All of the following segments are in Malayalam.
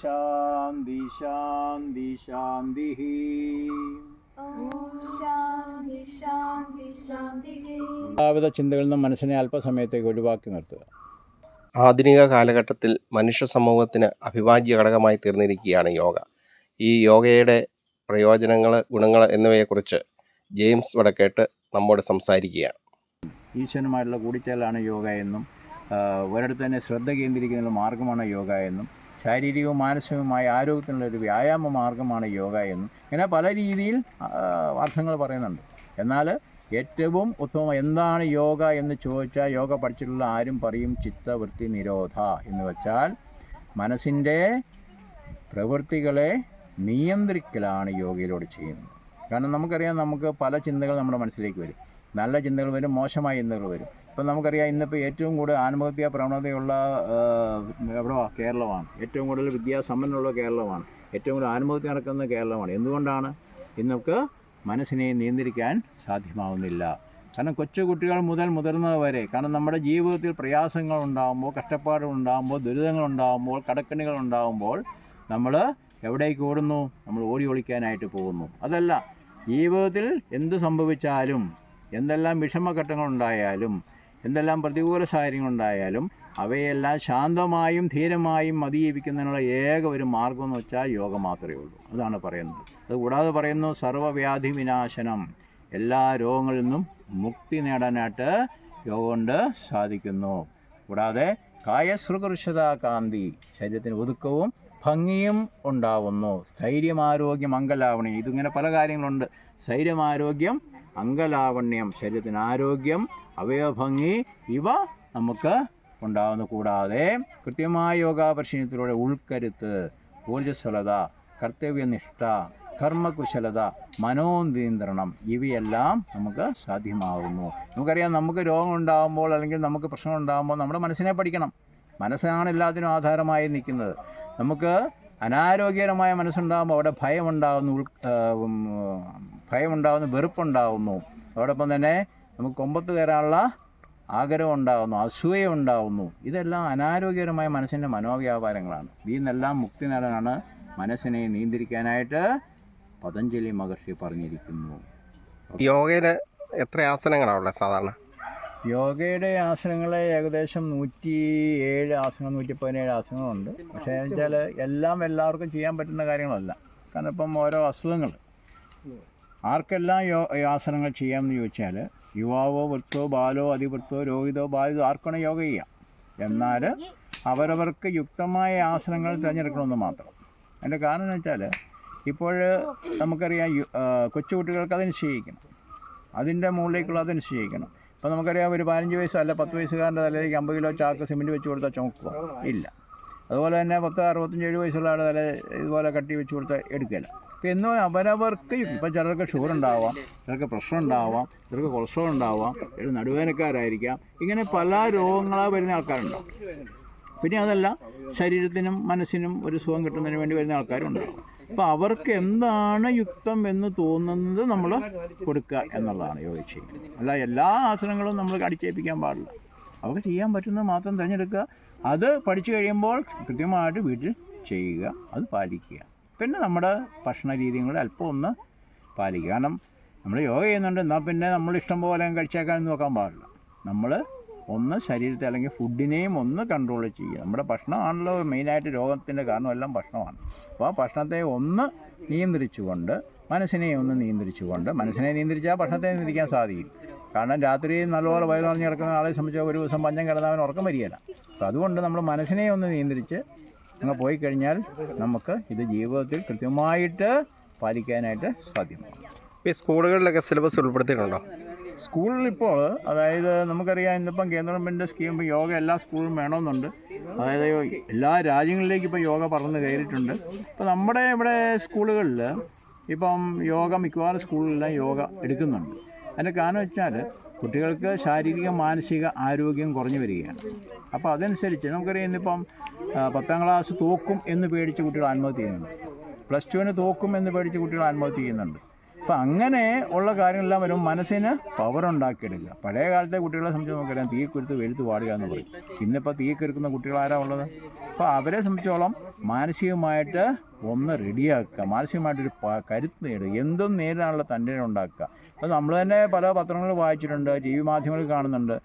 ശാന്തി ശാന്തി ശാന്തി ഓം ശാന്തി ശാന്തി ശാന്തി. എല്ലാവിധ ചിന്തകളിൽ നിന്നും മനസ്സിനെ അല്പസമയത്തേക്ക് ഒഴിവാക്കി നിർത്തുക. ആധുനിക കാലഘട്ടത്തിൽ മനുഷ്യ സമൂഹത്തിന് അവിഭാജ്യ ഘടകമായി തീർന്നിരിക്കുകയാണ് യോഗ. ഈ യോഗയുടെ പ്രയോജനങ്ങൾ ഗുണങ്ങൾ എന്നിവയെക്കുറിച്ച് ജെയിംസ് വടക്കേട്ട് നമ്മോട് സംസാരിക്കുകയാണ്. ഈശ്വരനുമായിട്ടുള്ള കൂടിച്ചേരലാണ് യോഗ എന്നും ഒരിടത്ത് തന്നെ ശ്രദ്ധ കേന്ദ്രീകരിക്കുന്ന മാർഗമാണ് യോഗ എന്നും ശാരീരികവും മാനസികവുമായ ആരോഗ്യത്തിനുള്ള ഒരു വ്യായാമ മാർഗമാണ് യോഗ എന്നും ഇങ്ങനെ പല രീതിയിൽ അർത്ഥങ്ങൾ പറയുന്നുണ്ട്. എന്നാൽ ഏറ്റവും ഉത്തമം എന്താണ് യോഗ എന്ന് ചോദിച്ചാൽ യോഗ പഠിച്ചിട്ടുള്ള ആരും പറയും ചിത്തവൃത്തി നിരോധ എന്ന് വെച്ചാൽ മനസ്സിന്റെ പ്രവൃത്തികളെ നിയന്ത്രിക്കലാണ് യോഗയിലൂടെ ചെയ്യുന്നത്. കാരണം നമുക്കറിയാം നമുക്ക് പല ചിന്തകൾ നമ്മുടെ മനസ്സിലേക്ക് വരും. നല്ല ചിന്തകൾ വരും മോശമായ ചിന്തകൾ വരും. ഇപ്പം നമുക്കറിയാം ഇന്നിപ്പോൾ ഏറ്റവും കൂടുതൽ ആത്മഹത്യാ പ്രവണതയുള്ള എവിടെ കേരളമാണ്. ഏറ്റവും കൂടുതൽ വിദ്യാസമ്പന്നുള്ള കേരളമാണ്. ഏറ്റവും കൂടുതൽ ആത്മഹത്യ നടക്കുന്ന കേരളമാണ്. എന്തുകൊണ്ടാണ്? ഇന്ന് നമുക്ക് മനസ്സിനെ നിയന്ത്രിക്കാൻ സാധ്യമാവുന്നില്ല. കാരണം കൊച്ചു കുട്ടികൾ മുതൽ മുതിർന്നവരെ കാരണം നമ്മുടെ ജീവിതത്തിൽ പ്രയാസങ്ങൾ ഉണ്ടാകുമ്പോൾ കഷ്ടപ്പാടുകൾ ഉണ്ടാകുമ്പോൾ ദുരിതങ്ങൾ ഉണ്ടാകുമ്പോൾ കടക്കണികൾ ഉണ്ടാകുമ്പോൾ നമ്മൾ എവിടേക്ക് ഓടുന്നു? നമ്മൾ ഓടി ഒളിക്കാനായിട്ട് പോകുന്നു. അതല്ല ജീവിതത്തിൽ എന്ത് സംഭവിച്ചാലും എന്തെല്ലാം വിഷമഘട്ടങ്ങൾ ഉണ്ടായാലും എന്തെല്ലാം പ്രതികൂല സാഹചര്യങ്ങൾ ഉണ്ടായാലും അവയെല്ലാം ശാന്തമായും ധീരമായും അതിജീവിക്കുന്നതിനുള്ള ഏക ഒരു മാർഗം എന്ന് വെച്ചാൽ യോഗ മാത്രമേ ഉള്ളൂ. അതാണ് പറയുന്നത്. അതുകൂടാതെ പറയുന്നു സർവവ്യാധി വിനാശനം. എല്ലാ രോഗങ്ങളിൽ നിന്നും മുക്തി നേടാനായിട്ട് യോഗ കൊണ്ട് സാധിക്കുന്നു. കൂടാതെ കായസൃകൃഷത കാന്തി ശരീരത്തിന് ഒതുക്കവും ഭംഗിയും ഉണ്ടാവുന്നു. സ്ഥൈര്യമാരോഗ്യം മംഗലാവണി ഇതിങ്ങനെ പല കാര്യങ്ങളുണ്ട്. സ്ഥൈര്യമാരോഗ്യം അങ്കലാവണ്യം ശരീരത്തിന് ആരോഗ്യം അവയവഭംഗി ഇവ നമുക്ക് ഉണ്ടാകുന്നു കൂടാതെ കൃത്യമായ യോഗാപരിശീലനത്തിലൂടെ ഉൾക്കരുത്ത് ഊർജസ്വലത കർത്തവ്യനിഷ്ഠ കർമ്മകുശലത മനോനിയന്ത്രണം ഇവയെല്ലാം നമുക്ക് സാധ്യമാകുന്നു നമുക്കറിയാം നമുക്ക് രോഗം ഉണ്ടാകുമ്പോൾ അല്ലെങ്കിൽ നമുക്ക് പ്രശ്നം ഉണ്ടാകുമ്പോൾ നമ്മുടെ മനസ്സിനെ പഠിക്കണം. മനസ്സാണ് എല്ലാത്തിനും ആധാരമായി നിൽക്കുന്നത്. നമുക്ക് അനാരോഗ്യകരമായ മനസ്സുണ്ടാകുമ്പോൾ അവിടെ ഭയമുണ്ടാകുന്നു ഭയമുണ്ടാകുന്നു വെറുപ്പുണ്ടാകുന്നു അതോടൊപ്പം തന്നെ നമുക്ക് കൊമ്പത്ത് കയറാനുള്ള ആഗ്രഹം ഉണ്ടാകുന്നു അസൂയ ഉണ്ടാകുന്നു ഇതെല്ലാം അനാരോഗ്യകരമായ മനസ്സിന്റെ മനോവ്യാപാരങ്ങളാണ്. ഈ നിന്നെല്ലാം മുക്തി നേടാനാണ് മനസ്സിനെ നിയന്ത്രിക്കാനായിട്ട് പതഞ്ജലി മഹർഷി പറഞ്ഞിരിക്കുന്നു. യോഗയിൽ എത്ര ആസനങ്ങളാണ് ഉള്ളത് സാധാരണ? യോഗയുടെ ആസനങ്ങൾ ഏകദേശം നൂറ്റി ഏഴ് ആസനങ്ങൾ നൂറ്റി പതിനേഴ് ആസനങ്ങളുണ്ട്. പക്ഷേ വെച്ചാൽ എല്ലാം എല്ലാവർക്കും ചെയ്യാൻ പറ്റുന്ന കാര്യങ്ങളല്ല. കാരണം ഇപ്പം ഓരോ അസുഖങ്ങൾ ആർക്കെല്ലാം യോ ആസനങ്ങൾ ചെയ്യാമെന്ന് ചോദിച്ചാൽ യുവാവോ വൃത്തോ ബാലോ അതിവൃത്തോ രോഹിതോ ബാലിതോ ആർക്കാണ് യോഗ ചെയ്യാം എന്നാൽ അവരവർക്ക് യുക്തമായ ആസനങ്ങൾ തിരഞ്ഞെടുക്കണമെന്ന് മാത്രം. അതിന്റെ കാരണം എന്ന് വെച്ചാൽ ഇപ്പോൾ നമുക്കറിയാം കൊച്ചുകുട്ടികൾക്ക് അത് നിശ്ചയിക്കണം. അതിന്റെ മുകളിലേക്കുള്ള അത് നിശ്ചയിക്കണം. ഇപ്പോൾ നമുക്കറിയാം ഒരു പതിനഞ്ച് വയസ്സ് അല്ല പത്ത് വയസ്സുകാരന്റെ തലയിലേക്ക് അമ്പത് കിലോ ചാക്ക് സിമെന്റ് വെച്ച് കൊടുത്താൽ ചുമക്കുക ഇല്ല. അതുപോലെ തന്നെ പത്ത് അറുപത്തഞ്ച് ഏഴ് വയസ്സുള്ള ആൾ തല ഇതുപോലെ കട്ടി വെച്ച് കൊടുത്ത് എടുക്കില്ല അപ്പോൾ എന്നും അവരവർക്ക് ഇപ്പം ചിലർക്ക് ഷുഗർ ഉണ്ടാവാം ചിലർക്ക് പ്രഷർ ഉണ്ടാവാം ചിലർക്ക് കൊളസ്ട്രോൾ ഉണ്ടാവാം ചിലർ നടുവേനക്കാരായിരിക്കാം ഇങ്ങനെ പല രോഗങ്ങളാണ് വരുന്ന ആൾക്കാരുണ്ടാവും. പിന്നെ അതല്ല ശരീരത്തിനും മനസ്സിനും ഒരു സുഖം കിട്ടുന്നതിന് വേണ്ടി വരുന്ന ആൾക്കാരുണ്ടാവും അപ്പോൾ അവർക്ക് എന്താണ് യുക്തം എന്ന് തോന്നുന്നത് നമ്മൾ കൊടുക്കുക എന്നുള്ളതാണ് യോഗ ചെയ്യുന്നത് അല്ല എല്ലാ ആസനങ്ങളും നമ്മൾ അടിച്ചേൽപ്പിക്കാൻ പാടില്ല. അവർക്ക് ചെയ്യാൻ പറ്റുന്നത് മാത്രം തിരഞ്ഞെടുക്കുക. അത് പഠിച്ചു കഴിയുമ്പോൾ കൃത്യമായിട്ട് വീട്ടിൽ ചെയ്യുക അത് പാലിക്കുക. പിന്നെ നമ്മുടെ ഭക്ഷണ രീതിയും കൂടെ അല്പം ഒന്ന് പാലിക്കുക. കാരണം നമ്മൾ യോഗ ചെയ്യുന്നുണ്ട് എന്നാൽ പിന്നെ നമ്മൾ ഇഷ്ടം പോലെ കഴിച്ചേക്കാൻ നോക്കാൻ പാടില്ല. നമ്മൾ ഒന്ന് ശരീരത്തെ അല്ലെങ്കിൽ ഫുഡിനെയും ഒന്ന് കൺട്രോൾ ചെയ്യുക. നമ്മുടെ ഭക്ഷണമാണല്ലോ മെയിനായിട്ട് രോഗത്തിന്റെ കാരണമെല്ലാം ഭക്ഷണമാണ്. അപ്പോൾ ആ ഭക്ഷണത്തെ ഒന്ന് നിയന്ത്രിച്ചുകൊണ്ട് മനസ്സിനെ ഒന്ന് നിയന്ത്രിച്ചുകൊണ്ട് മനസ്സിനെ നിയന്ത്രിച്ചാൽ ഭക്ഷണത്തെ നിയന്ത്രിക്കാൻ സാധിക്കും കാരണം രാത്രി നല്ലപോലെ വയറ് നിറഞ്ഞ് കിടക്കുന്ന ആളെ സംബന്ധിച്ച് ഒരു ദിവസം പഞ്ഞം കിടന്നവൻ ഉറക്കം വരികയില്ല. അപ്പോൾ അതുകൊണ്ട് നമ്മൾ മനസ്സിനെ ഒന്ന് നിയന്ത്രിച്ച് അങ്ങ് പോയി കഴിഞ്ഞാൽ നമുക്ക് ഇത് ജീവിതത്തിൽ കൃത്യമായിട്ട് പാലിക്കാനായിട്ട് സാധ്യമാകും ഈ സ്കൂളുകളിലൊക്കെ സിലബസ് ഉൾപ്പെടുത്തിയിട്ടുണ്ടോ? സ്കൂളിൽ ഇപ്പോൾ അതായത് നമുക്കറിയാം ഇന്നിപ്പം കേന്ദ്ര ഗവൺമെന്റ് സ്കീം ഇപ്പോൾ യോഗ എല്ലാ സ്കൂളിലും വേണമെന്നുണ്ട്. അതായത് എല്ലാ രാജ്യങ്ങളിലേക്കും ഇപ്പോൾ യോഗ പറന്ന് കയറിയിട്ടുണ്ട്. ഇപ്പോൾ നമ്മുടെ ഇവിടെ സ്കൂളുകളിൽ ഇപ്പം യോഗ മിക്കവാറും സ്കൂളിലെല്ലാം യോഗ എടുക്കുന്നുണ്ട്. അതിന്റെ കാരണം വെച്ചാൽ കുട്ടികൾക്ക് ശാരീരിക മാനസിക ആരോഗ്യം കുറഞ്ഞു വരികയാണ്. അപ്പോൾ അതനുസരിച്ച് നമുക്കറിയാം ഇന്നിപ്പം പത്താം ക്ലാസ് തോക്കും എന്ന് പേടിച്ച് കുട്ടികൾ ആത്മഹത്യ ചെയ്യുന്നുണ്ട്. പ്ലസ് ടുവിന് തോക്കും എന്ന് പേടിച്ച് കുട്ടികൾ ആത്മഹത്യ ചെയ്യുന്നുണ്ട്. അപ്പം അങ്ങനെ ഉള്ള കാര്യങ്ങളെല്ലാം വരും മനസ്സിന് പവർ ഉണ്ടാക്കിയെടുക്കുക. പഴയ കാലത്തെ കുട്ടികളെ സംബന്ധിച്ച് നമുക്കറിയാം തീ കുരുത്ത് വെളുത്ത് പാടുക എന്ന് പറയും. ഇന്നിപ്പോൾ തീ കുരുക്കുന്ന കുട്ടികൾ ആരാ ഉള്ളത്? അപ്പോൾ അവരെ സംബന്ധിച്ചോളം മാനസികമായിട്ട് ഒന്ന് റെഡിയാക്കുക മാനസികമായിട്ടൊരു കരുത്ത് നേടുക. എന്തും നേരിടാനുള്ള തന്റെ ഉണ്ടാക്കുക. അപ്പോൾ നമ്മൾ തന്നെ പല പത്രങ്ങൾ വായിച്ചിട്ടുണ്ട് ടി വി മാധ്യമങ്ങളിൽ കാണുന്നുണ്ട്.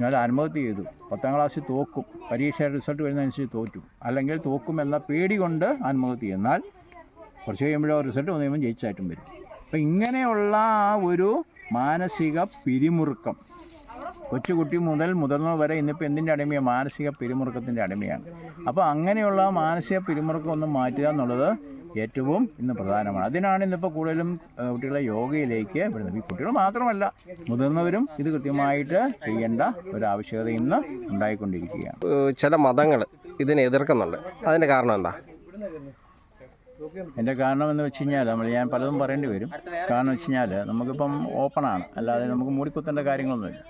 ഞാൻ ആത്മഹത്യ ചെയ്തു. പത്താം ക്ലാസ്സിൽ തോക്കും. പരീക്ഷ റിസൾട്ട് വരുന്നതനുസരിച്ച് തോറ്റു. അല്ലെങ്കിൽ തോക്കും എന്ന പേടി കൊണ്ട് ആത്മഹത്യ എന്നാൽ കുറച്ച് കഴിയുമ്പോഴോ റിസൾട്ട് വന്നു കഴിയുമ്പോൾ ജയിച്ചായിട്ടും വരും. അപ്പം ഇങ്ങനെയുള്ള ആ ഒരു മാനസിക പിരിമുറുക്കം. കൊച്ചുകുട്ടി മുതൽ മുതിർന്നവർ വരെ ഇന്നിപ്പോൾ എന്തിന്റെ അടിമയാണ് മാനസിക പിരിമുറുക്കത്തിന്റെ അടിമയാണ്. അപ്പോൾ അങ്ങനെയുള്ള മാനസിക പിരിമുറുക്കം ഒന്ന് മാറ്റുക എന്നുള്ളത് ഏറ്റവും ഇന്ന് പ്രധാനമാണ്. അതിനാണ് ഇന്നിപ്പോൾ കൂടുതലും കുട്ടികളെ യോഗയിലേക്ക് വിടുന്നത്. ഈ കുട്ടികൾ മാത്രമല്ല മുതിർന്നവരും ഇത് കൃത്യമായിട്ട് ചെയ്യേണ്ട ഒരു ആവശ്യകത ഇന്ന് ഉണ്ടായിക്കൊണ്ടിരിക്കുകയാണ്. ചില മതങ്ങൾ ഇതിനെ എതിർക്കുന്നുണ്ട്. അതിന്റെ കാരണം എന്താ? എന്റെ കാരണം എന്ന് വെച്ച് കഴിഞ്ഞാൽ നമ്മൾ ഞാൻ പലതും പറയേണ്ടി വരും. കാരണം വെച്ച് കഴിഞ്ഞാൽ നമുക്കിപ്പം ഓപ്പണാണ് അല്ലാതെ നമുക്ക് മൂടിക്കുത്തേണ്ട കാര്യങ്ങളൊന്നുമില്ല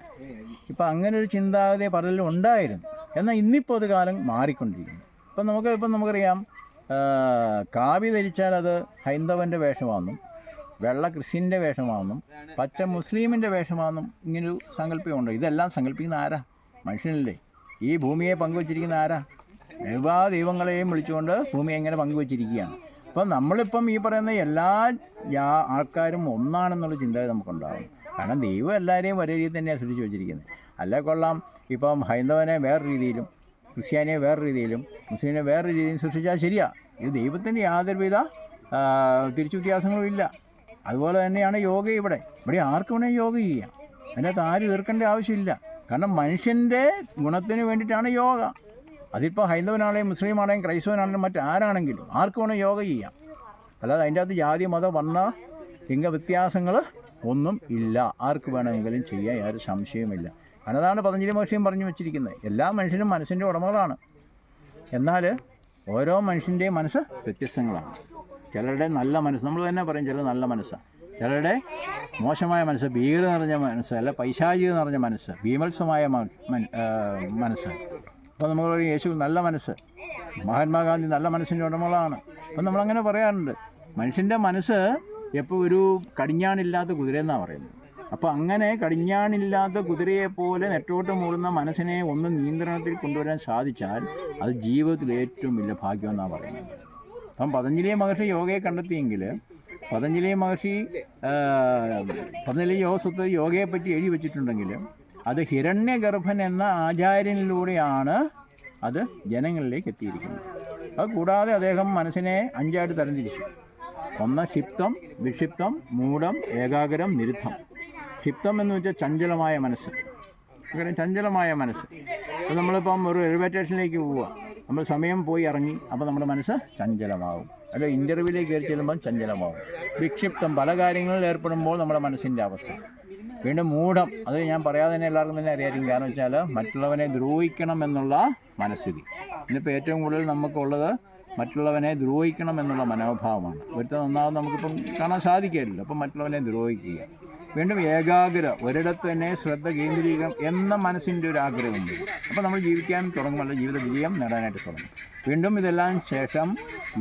ഇപ്പം അങ്ങനെ ഒരു ചിന്താഗതി പലരിലും ഉണ്ടായിരുന്നു. എന്നാൽ ഇന്നിപ്പോൾ അത് കാലം മാറിക്കൊണ്ടിരിക്കുന്നു. ഇപ്പം നമുക്ക് ഇപ്പം നമുക്കറിയാം കാവി ധരിച്ചാൽ അത് ഹൈന്ദവന്റെ വേഷമാണെന്നും വെള്ള ക്രിസ്ത്യന്റെ വേഷമാണെന്നും പച്ച മുസ്ലിമിന്റെ വേഷമാണെന്നും ഇങ്ങനൊരു സങ്കല്പമുണ്ട്. ഇതെല്ലാം സങ്കല്പിക്കുന്ന ആരാ? മനുഷ്യനല്ലേ. ഈ ഭൂമിയെ പങ്കുവച്ചിരിക്കുന്ന ആരാ? എല്ലാ ദൈവങ്ങളെയും വിളിച്ചുകൊണ്ട് ഭൂമി എങ്ങനെ പങ്കുവച്ചിരിക്കുകയാണ്? അപ്പം നമ്മളിപ്പം ഈ പറയുന്ന എല്ലാ ആൾക്കാരും ഒന്നാണെന്നുള്ള ചിന്ത നമുക്കുണ്ടാകും കാരണം ദൈവം എല്ലാവരെയും ഒരേ രീതിയിൽ തന്നെയാണ് ശ്രദ്ധിച്ച് വെച്ചിരിക്കുന്നത്. അല്ലേ കൊള്ളാം. ഇപ്പം ഹൈന്ദവനെ വേറെ രീതിയിലും ക്രിസ്ത്യാനിയെ വേറെ രീതിയിലും മുസ്ലിമിനെ വേറെ രീതിയിലും സൃഷ്ടിച്ചാൽ ശരിയാ. ഇത് ദൈവത്തിന്റെ യാതൊരുവിധ വിധ തിരിച്ചു വ്യത്യാസങ്ങളും ഇല്ല. അതുപോലെ തന്നെയാണ് യോഗ ഇവിടെ. ഇവിടെ ആർക്കും വേണമെങ്കിൽ യോഗ ചെയ്യാം. അതിനകത്ത് ആരും തീർക്കേണ്ട ആവശ്യമില്ല. കാരണം മനുഷ്യന്റെ ഗുണത്തിന് വേണ്ടിയിട്ടാണ് യോഗ. അതിപ്പോൾ ഹൈന്ദവനാണെങ്കിലും മുസ്ലിമാണെങ്കിലും ക്രൈസ്തവനാണെങ്കിലും മറ്റാരാണെങ്കിലും ആർക്ക് വേണം യോഗ ചെയ്യാം. അല്ലാതെ അതിന്റെ അകത്ത് ജാതി മത വർണ ലിംഗ വ്യത്യാസങ്ങൾ ഒന്നും ഇല്ല. ആർക്ക് വേണമെങ്കിലും ചെയ്യാൻ യാതൊരു സംശയവുമില്ല അതാണ് പതഞ്ജലി മഹർഷിയും പറഞ്ഞു വെച്ചിരിക്കുന്നത്. എല്ലാ മനുഷ്യനും മനസ്സിന്റെ ഉടമകളാണ്. എന്നാൽ ഓരോ മനുഷ്യന്റെയും മനസ്സ് വ്യത്യസ്തങ്ങളാണ്. ചിലരുടെ നല്ല മനസ്സ് നമ്മൾ തന്നെ പറയും ചിലർ നല്ല മനസ്സാണ് ചിലരുടെ മോശമായ മനസ്സ് ഭീകര നിറഞ്ഞ മനസ്സ് അല്ല പൈശാചിക നിറഞ്ഞ മനസ്സ് ഭീമത്സമായ മനസ്സ്. അപ്പോൾ നമ്മൾ പറയും യേശു നല്ല മനസ്സ്. മഹാത്മാഗാന്ധി നല്ല മനസ്സിന്റെ ഉടമകളാണ്. അപ്പം നമ്മളങ്ങനെ പറയാറുണ്ട്. മനുഷ്യന്റെ മനസ്സ് എപ്പോൾ ഒരു കടിഞ്ഞാണില്ലാത്ത കുതിരയെന്നാണ് പറയുന്നത്. അപ്പോൾ അങ്ങനെ കടിഞ്ഞാണില്ലാത്ത കുതിരയെപ്പോലെ നെട്ടോട്ട് മൂടുന്ന മനസ്സിനെ ഒന്ന് നിയന്ത്രണത്തിൽ കൊണ്ടുവരാൻ സാധിച്ചാൽ അത് ജീവിതത്തിൽ ഏറ്റവും വലിയ ഭാഗ്യമെന്നാണ് പറയുന്നത്. അപ്പം പതഞ്ജലി മഹർഷി യോഗയെ കണ്ടെത്തിയെങ്കിൽ പതഞ്ജലി മഹർഷി പതഞ്ജലി യോഗസൂത്ര യോഗയെ പറ്റി എഴുതി വെച്ചിട്ടുണ്ടെങ്കിൽ അത് ഹിരണ്യഗർഭൻ എന്ന ആചാര്യനിലൂടെയാണ് അത് ജനങ്ങളിലേക്ക് എത്തിയിരിക്കുന്നത്. അത് കൂടാതെ അദ്ദേഹം മനസ്സിനെ അഞ്ചായിട്ട് തരംതിരിച്ചു. ഒന്ന് ക്ഷിപ്തം വിക്ഷിപ്തം മൂഢം ഏകാഗ്രം നിരുദ്ധം. ക്ഷിപ്തം എന്ന് വെച്ചാൽ ചഞ്ചലമായ മനസ്സ്. അങ്ങനെ ചഞ്ചലമായ മനസ്സ്. അപ്പോൾ നമ്മളിപ്പം ഒരു റെയിൽവേ സ്റ്റേഷനിലേക്ക് പോവുക. നമ്മൾ സമയം പോയി ഇറങ്ങി അപ്പോൾ നമ്മുടെ മനസ്സ് ചഞ്ചലമാകും. അല്ലെ ഇന്റർവ്യൂവിലേക്ക് കയറി ചെല്ലുമ്പം ചഞ്ചലമാകും. വിക്ഷിപ്തം പല കാര്യങ്ങളിൽ ഏർപ്പെടുമ്പോൾ നമ്മുടെ മനസ്സിന്റെ അവസ്ഥ. വീണ്ടും മൂഢം. അത് ഞാൻ പറയാതെ തന്നെ എല്ലാവർക്കും തന്നെ അറിയായിരിക്കും. കാരണം വെച്ചാൽ മറ്റുള്ളവനെ ദ്രോഹിക്കണം എന്നുള്ള മനസ്ഥിതി. ഇന്നിപ്പോൾ ഏറ്റവും കൂടുതൽ നമുക്കുള്ളത് മറ്റുള്ളവനെ ദ്രോഹിക്കണം എന്നുള്ള മനോഭാവമാണ്. ഒരുത്തൻ ഒന്നാമത് നമുക്കിപ്പം കാണാൻ സാധിക്കില്ലല്ലോ അപ്പം മറ്റുള്ളവനെ ദ്രോഹിക്കുക. വീണ്ടും ഏകാഗ്ര ഒരിടത്ത് തന്നെ ശ്രദ്ധ കേന്ദ്രീകരണം എന്ന മനസ്സിന്റെ ഒരു ആഗ്രഹമുണ്ട്. അപ്പോൾ നമ്മൾ ജീവിക്കാൻ തുടങ്ങുമ്പോൾ ജീവിത വിജയം നേടാനായിട്ട് തുടങ്ങും. വീണ്ടും ഇതെല്ലാം ശേഷം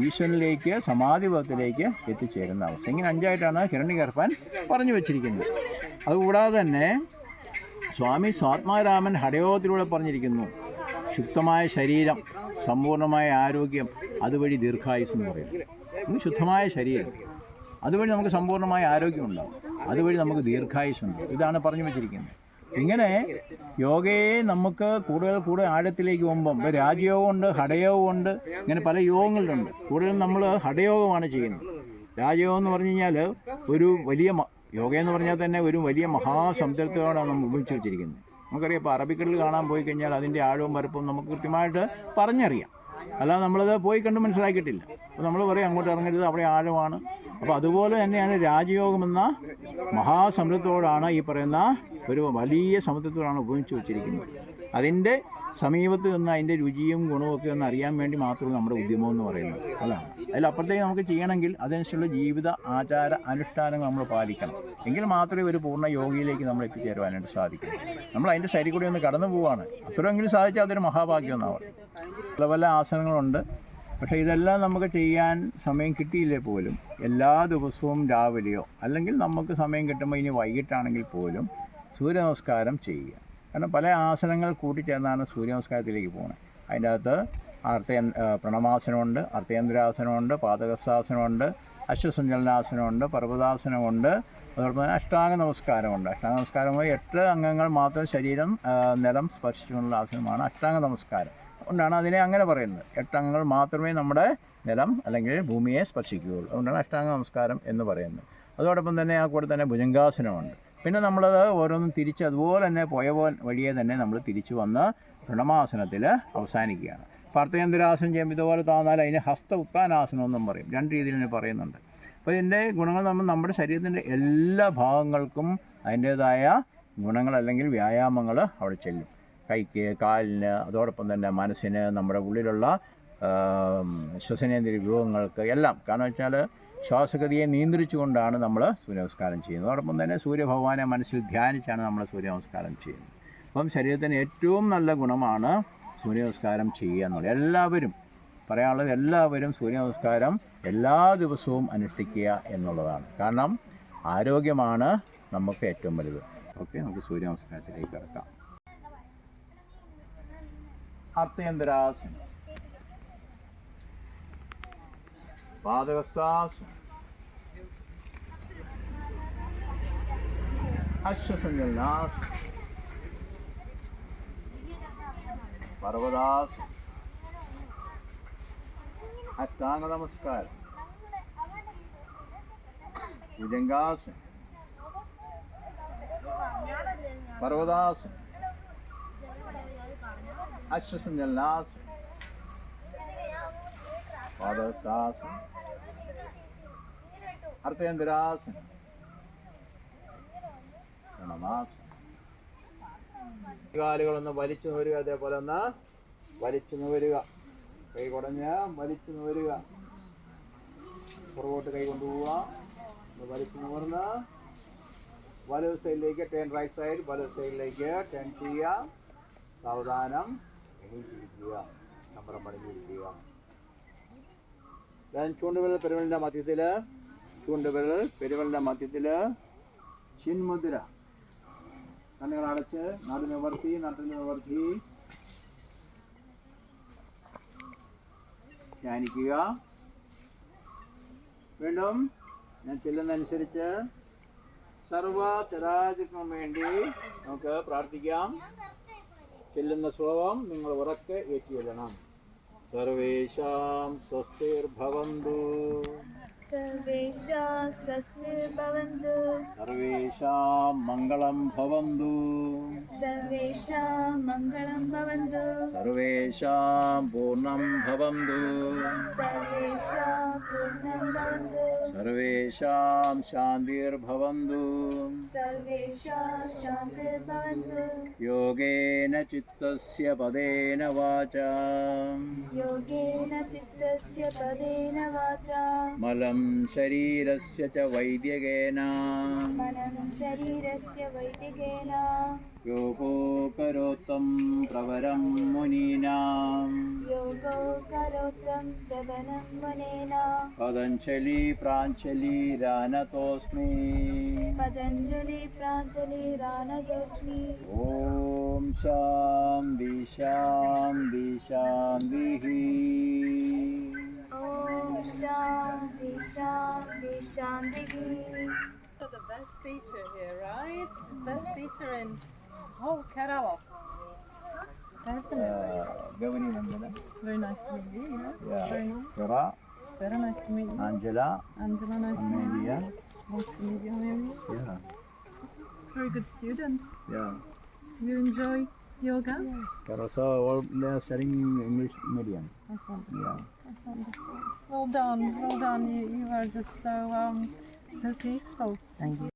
ഈശ്വരനിലേക്ക് സമാധിപഥത്തിലേക്ക് എത്തിച്ചേരുന്ന അവസ്ഥ. ഇങ്ങനെ അഞ്ചായിട്ടാണ് ഹിരണ്യഗർഭൻ പറഞ്ഞു വെച്ചിരിക്കുന്നത്. അതുകൂടാതെ തന്നെ സ്വാമി സ്വാത്മാരാമൻ ഹടയോത്തിലൂടെ പറഞ്ഞിരിക്കുന്നു ശുദ്ധമായ ശരീരം സമ്പൂർണമായ ആരോഗ്യം അതുവഴി ദീർഘായുസ് എന്ന് പറയുന്നു ശുദ്ധമായ ശരീരം അതുവഴി നമുക്ക് സമ്പൂർണമായ ആരോഗ്യം ഉണ്ടാവും. അതുവഴി നമുക്ക് ദീർഘായുസുണ്ട് ഇതാണ് പറഞ്ഞു വെച്ചിരിക്കുന്നത്. ഇങ്ങനെ യോഗയെ നമുക്ക് കൂടുതൽ കൂടുതൽ ആഴത്തിലേക്ക് പോകുമ്പം ഇപ്പോൾ രാജയോഗമുണ്ട് ഉണ്ട് ഇങ്ങനെ പല യോഗങ്ങളുണ്ട്. കൂടുതലും നമ്മൾ ഹടയോഗമാണ് ചെയ്യുന്നത്. രാജയോഗം എന്ന് പറഞ്ഞു കഴിഞ്ഞാൽ ഒരു വലിയ യോഗ എന്ന് പറഞ്ഞാൽ തന്നെ ഒരു വലിയ മഹാസമുദ്രത്തോടാണ് നമ്മൾ ഉപയോഗിച്ച് വെച്ചിരിക്കുന്നത്. നമുക്കറിയാം ഇപ്പോൾ അറബിക്കടൽ കാണാൻ പോയി കഴിഞ്ഞാൽ അതിന്റെ ആഴവും പരപ്പും നമുക്ക് കൃത്യമായിട്ട് പറഞ്ഞറിയാം. അല്ലാതെ നമ്മളത് പോയി കണ്ട് മനസ്സിലാക്കിയിട്ടില്ല. അപ്പോൾ നമ്മൾ പറയും അങ്ങോട്ട് ഇറങ്ങരുത് അവിടെ ആഴമാണ്. അപ്പോൾ അതുപോലെ തന്നെയാണ് രാജയോഗം എന്ന മഹാസമുദ്രത്തോടാണ് ഈ പറയുന്ന ഒരു വലിയ സമുദ്രത്തോടാണ് ഉപയോഗിച്ച് വെച്ചിരിക്കുന്നത്. അതിന്റെ സമീപത്ത് നിന്ന് അതിന്റെ രുചിയും ഗുണവും ഒക്കെ ഒന്ന് അറിയാൻ വേണ്ടി മാത്രമേ നമ്മുടെ ഉദ്യമം എന്ന് പറയുന്നത് അതാണ് അതിലപ്പുറത്തേക്ക് നമുക്ക് ചെയ്യണമെങ്കിൽ അതനുസരിച്ചുള്ള ജീവിത ആചാര അനുഷ്ഠാനങ്ങൾ നമ്മൾ പാലിക്കണം. എങ്കിൽ മാത്രമേ ഒരു പൂർണ യോഗിയിലേക്ക് നമ്മൾ എത്തിച്ചേരുവാനായിട്ട് സാധിക്കൂ. നമ്മൾ അതിന്റെ ശരി കൂടി ഒന്ന് കടന്നു പോവുകയാണ് അത്രയെങ്കിലും സാധിച്ചാൽ അതൊരു മഹാഭാഗ്യം എന്നാണ് പല പല ആസനങ്ങളുണ്ട്. പക്ഷേ ഇതെല്ലാം നമുക്ക് ചെയ്യാൻ സമയം കിട്ടിയില്ലേ പോലും? എല്ലാ ദിവസവും രാവിലെയോ അല്ലെങ്കിൽ നമുക്ക് സമയം കിട്ടുമ്പോൾ ഇനി വൈകിട്ടാണെങ്കിൽ പോലും സൂര്യ നമസ്കാരം ചെയ്യുക. കാരണം പല ആസനങ്ങൾ കൂട്ടിച്ചേർന്നാണ് സൂര്യ നമസ്കാരത്തിലേക്ക് പോകുന്നത്. അതിന്റെ അകത്ത് അർത്ഥ പ്രണമാസനമുണ്ട് അർത്ഥേന്ദ്രാസനമുണ്ട് പാതകസ്ഥാസനമുണ്ട് അശ്വസഞ്ചലനാസനമുണ്ട് പർവതാസനമുണ്ട് അതോടൊപ്പം തന്നെ അഷ്ടാംഗ നമസ്കാരമുണ്ട്. അഷ്ടാംഗ നമസ്കാരം എട്ട് അംഗങ്ങൾ മാത്രം ശരീരം നിലം സ്പർശിച്ചുകൊണ്ടുള്ള ആസനമാണ് അഷ്ടാംഗ നമസ്കാരം. അതുകൊണ്ടാണ് അതിനെ അങ്ങനെ പറയുന്നത്. എട്ടംഗങ്ങൾ മാത്രമേ നമ്മുടെ നിലം അല്ലെങ്കിൽ ഭൂമിയെ സ്പർശിക്കുകയുള്ളൂ. അതുകൊണ്ടാണ് അഷ്ടാംഗ നമസ്കാരം എന്ന് പറയുന്നത്. അതോടൊപ്പം തന്നെ ആ കൂടെ തന്നെ ഭുജങ്കാസനമുണ്ട് പിന്നെ നമ്മളത് ഓരോന്നും തിരിച്ച് അതുപോലെ തന്നെ പോയ വഴിയെ തന്നെ നമ്മൾ തിരിച്ചു വന്ന് പ്രണമാസനത്തിൽ അവസാനിക്കുകയാണ്. പാർത്ഥേന്ദ്രാസനം ചെയ്യുമ്പോൾ ഇതുപോലെ താന്നാൽ അതിന് ഹസ്ത ഉത്താനാസനം എന്നും പറയും. രണ്ട് രീതിയിൽ തന്നെ പറയുന്നുണ്ട്. അപ്പോൾ ഇതിന്റെ ഗുണങ്ങൾ നമ്മൾ നമ്മുടെ ശരീരത്തിന്റെ എല്ലാ ഭാഗങ്ങൾക്കും അതിന്റേതായ ഗുണങ്ങൾ അല്ലെങ്കിൽ വ്യായാമങ്ങൾ അവിടെ ചെല്ലും. കൈക്ക് കാലിന് അതോടൊപ്പം തന്നെ മനസ്സിന് നമ്മുടെ ഉള്ളിലുള്ള ശ്വസനേന്ദ്രിയ രോഗങ്ങൾക്ക് എല്ലാം. കാരണം വെച്ചാൽ ശ്വാസഗതിയെ നിയന്ത്രിച്ചുകൊണ്ടാണ് നമ്മൾ സൂര്യനമസ്കാരം ചെയ്യുന്നത്. അതോടൊപ്പം തന്നെ സൂര്യഭഗവാനെ മനസ്സിൽ ധ്യാനിച്ചാണ് നമ്മൾ സൂര്യനമസ്കാരം ചെയ്യുന്നത്. അപ്പം ശരീരത്തിന് ഏറ്റവും നല്ല ഗുണമാണ് സൂര്യനമസ്കാരം ചെയ്യുക എന്നുള്ളത്. എല്ലാവരും പറയാനുള്ളത് എല്ലാവരും സൂര്യനമസ്കാരം എല്ലാ ദിവസവും അനുഷ്ഠിക്കുക എന്നുള്ളതാണ്. കാരണം ആരോഗ്യമാണ് നമുക്ക് ഏറ്റവും വലുത്. ഓക്കെ നമുക്ക് സൂര്യനമസ്കാരത്തിലേക്ക് കിടക്കാം. अत्यंद्रासन पादस्तासन अश्व संजलनास पर्वदास अष्टांग नमस्कार भुजंगासन पर्वदासन അഷ്ടാംഗ നമസ്കാരം ഭുജംഗാസനം പർവതാസനം അശ്വസഞ്ജലനാസനം പാദസാസനം അർത്ഥേന്ദ്രാസനം പ്രണമാസനം കാലുകളൊന്ന് വലിച്ചു വരിക അതേപോലെ ഒന്ന് വലിച്ചു വരിക കൈ കുടഞ്ഞ് വലിച്ചു വരിക പുറകോട്ട് കൈ കൊണ്ടുപോവുക വലിച്ചു നിവർന്ന്. വലത് സൈഡിലേക്ക് ടേൺ റൈറ്റ് സൈഡ് വലത് സൈഡിലേക്ക് ടേൺ ചെയ്യുക. സാവധാനം. ഞാൻ ചൂണ്ടുവിരൽ പെരുവലിന്റെ മധ്യത്തിൽ ചൂണ്ടുവിരൽ പെരുവലിന്റെ മധ്യത്തിൽ ചിന്മുദ്ര. കണ്ണുകൾ അടച്ച് നടു നിവർത്തി നട്ടു നിവർത്തി. ധ്യാനിക്കുക. വീണ്ടും ഞാൻ ചെല്ലുന്നതനുസരിച്ച് സർവ ചരാചരത്തിനും വേണ്ടി നമുക്ക് പ്രാർത്ഥിക്കാം. ചെല്ലുന്ന ശ്ലോകം നിങ്ങൾ ഉറക്കെ ഏറ്റിയെല്ലണം. സർവേഷാം സ്വസ്തിർഭവന്തു. സർവേഷാം സ്വസ്തിർഭവന്തു. സർവേഷാം മംഗളം ഭവന്തു. സർവേഷാം മംഗളം ഭവന്തു. സർവേഷാം പൂർണം ഭവന്തു. सर्वेषां शान्तिर्भवन्तु योगेन चित्तस्य पदेन वाचा योगेन चित्तस्य पदेन वाचा मलं शरीरस्य च वैद्यकेन शरीरस्य वैद्यकेन योगो करोतं प्रवरं मुनीना स्तोत्रं प्रभनं मुनेन पदञ्जलि प्राञ्जलि रानतोऽस्मि पतञ्जलि प्राञ्जलि रानतोऽस्मि ॐ शान्ति शान्ति शान्तिः ॐ शान्ति शान्ति शान्तिः the best teacher here, right? Best teacher in whole Kerala. uh, Very nice to meet you. Yeah. yeah. Very nice. Vera. Very nice to meet you. Angela. Angela, nice to meet you. Nice to meet you, Naomi. Yeah. Very good students. Yeah. You enjoy yoga? Yeah. They're also they're studying English medium. That's wonderful. Yeah. That's wonderful. Well done. Well done. You, you are just so um, so peaceful. Thank you.